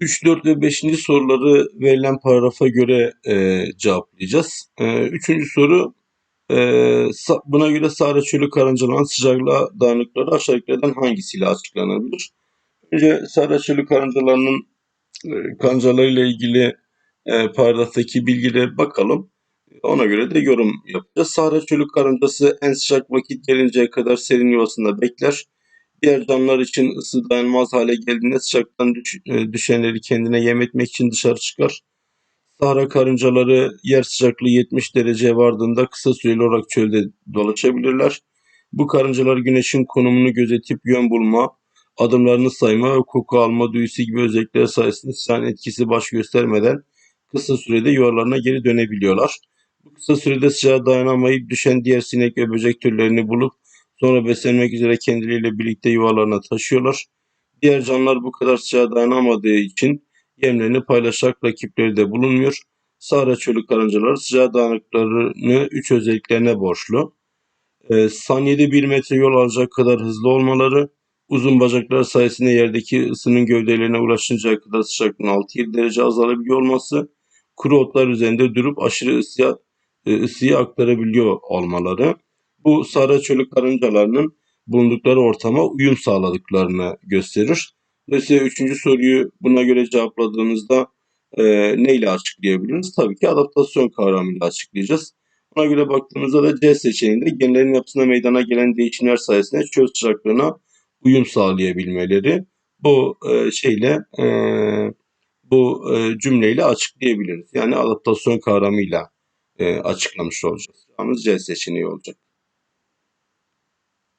3, 4 ve 5. soruları verilen paragrafa göre e, cevaplayacağız. E, üçüncü soru e, buna göre Sahra Çölü karıncaların sıcaklığa dayanıkları aşağıdakilerden hangisiyle açıklanabilir? Önce Sahra Çölü karıncalarının e, kancalarıyla ilgili e, paragraftaki bilgilere bakalım. Ona göre de yorum yapacağız. Sahra Çölü karıncası en sıcak vakit gelinceye kadar serin yuvasında bekler. Diğer canlılar için ısı dayanmaz hale geldiğinde sıcaktan e, düşenleri kendine yem etmek için dışarı çıkar. Sahra karıncaları yer sıcaklığı 70 dereceye vardığında kısa süreli olarak çölde dolaşabilirler. Bu karıncalar güneşin konumunu gözetip yön bulma, adımlarını sayma ve koku alma duyusu gibi özellikler sayesinde sıcağın etkisi baş göstermeden kısa sürede yuvalarına geri dönebiliyorlar. Bu kısa sürede sıcağa dayanamayıp düşen diğer sinek ve böcek türlerini bulup sonra beslenmek üzere kendileriyle birlikte yuvalarına taşıyorlar. Diğer canlılar bu kadar sıcağa dayanamadığı için yemlerini paylaşarak rakipleri de bulunmuyor. Sahra çölü karıncaları sıcağa dayanıklarını üç özelliklerine borçlu. Ee, saniyede 1 metre yol alacak kadar hızlı olmaları, uzun bacaklar sayesinde yerdeki ısının gövdelerine ulaşıncaya kadar sıcaklığın 6-7 derece azalabiliyor olması, kuru otlar üzerinde durup aşırı ısıya, e, ısıyı aktarabiliyor olmaları. Bu Sahra çölü karıncalarının bulundukları ortama uyum sağladıklarını gösterir. Dolayısıyla üçüncü soruyu buna göre cevapladığımızda e, neyle açıklayabiliriz? Tabii ki adaptasyon kavramıyla açıklayacağız. Buna göre baktığımızda da C seçeneğinde genlerin yapısında meydana gelen değişimler sayesinde çöl sıcaklığına uyum sağlayabilmeleri bu e, şeyle e, bu e, cümleyle açıklayabiliriz. Yani adaptasyon kavramıyla e, açıklamış olacağız. Yalnız C seçeneği olacak.